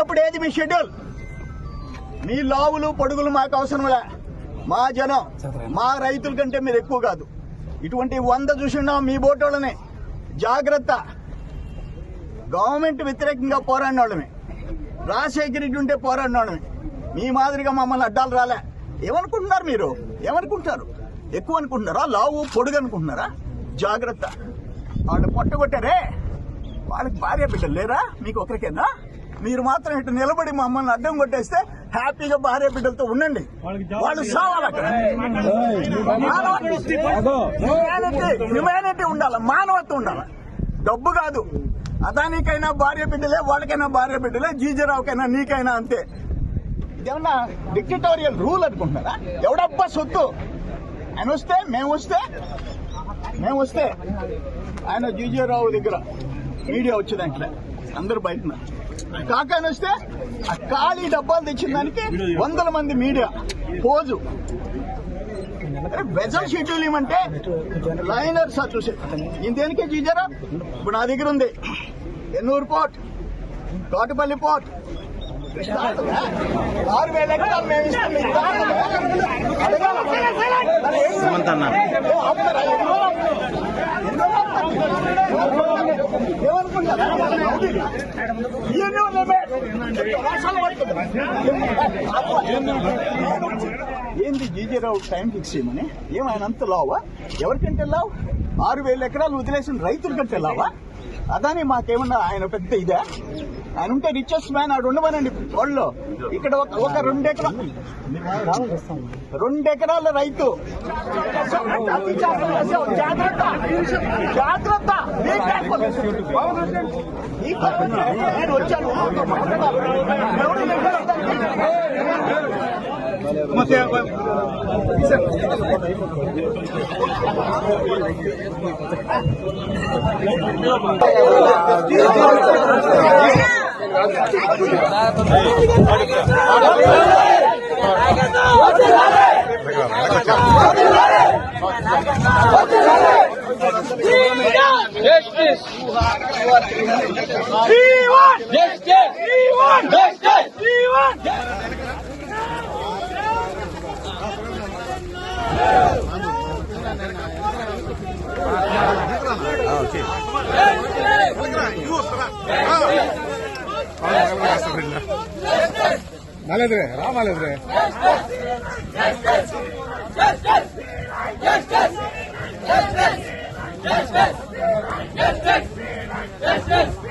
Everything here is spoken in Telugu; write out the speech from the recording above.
అప్పుడు ఏది మీ షెడ్యూల్? మీ లావులు పొడుగులు మాకు అవసరంలే మా జనం మా రైతుల కంటే మీరు ఎక్కువ కాదు. ఇటువంటి వంద చూసినాం మీ బోటోళ్ళని. జాగ్రత్త. గవర్నమెంట్ వ్యతిరేకంగా పోరాడిన వాళ్ళమే రాజశేఖర రెడ్డి ఉంటే పోరాడిన వాళ్ళమే మీ మాదిరిగా మమ్మల్ని అడ్డాలు రాలే. ఏమనుకుంటున్నారు మీరు? ఏమనుకుంటారు ఎక్కువ అనుకుంటున్నారా? లావు పొడుగు అనుకుంటున్నారా? జాగ్రత్త. వాళ్ళు పొట్టగొట్టారే? వాళ్ళకి భార్య బిడ్డలు లేరా? మీకు ఒకరికేనా? మీరు మాత్రం ఇటు నిలబడి మమ్మల్ని అడ్డం కొట్టేస్తే హ్యాపీగా భార్య బిడ్డలతో ఉండండి. వాళ్ళు హ్యుమానిటీ హ్యుమానిటీ ఉండాలి. మానవత్వం ఉండాలి. డబ్బు కాదు. అదానికైనా భార్య బిడ్డలే వాళ్ళకైనా భార్య బిడ్డలే జీజరావుకైనా నీకైనా అంతే. ఇదేమన్నా డిక్టటోరియల్ రూల్ అనుకుంటున్నారా? ఎవడబ్బా సొత్తు? ఆయన వస్తే మేము వస్తే మేము వస్తే. ఆయన జీజరావు దగ్గర మీడియా వచ్చేదాంట్లో అందరు బయట కాకాని వస్తే ఆ ఖాళీ డబ్బాలు తెచ్చిన దానికి వందల మంది మీడియా. పోజు. వెజల్ షెడ్యూల్ ఇవ్వమంటే లైనర్ సార్ చూసే. దేనికే జీజరా ఇప్పుడు నా దగ్గర ఉంది. Ennore port Thotapalli port. ఆరు వేల ఎకరాలు మేము ఇస్తాం. ఏమనుకుంటారా? ఏంది జీజీరావు టైం ఫిక్స్ చేయమని? ఏమైనా అంత లావా ఎవరికంటే లావు ఆరు వేల ఎకరాలు వదిలేసిన రైతుల కంటే లావా అదాని మాకేమన్నా ఆయన పెద్ద ఇదే? ఆయన ఉంటే రిచెస్ట్ మ్యాన్ ఆడు ఉండమనండి వాళ్ళు ఇక్కడ ఒక రెండు ఎకరాలు రెండు ఎకరాల రైతు. జాగ్రత్త జాగ్రత్త. నీ ఈ కాకపోతే నేను వచ్చాను ఎవరు లేరు. ಮಾಲೇದ್ರೆ ರಾ ಮಾಲೇದ್ರೆ Yes, yes, yes, yes.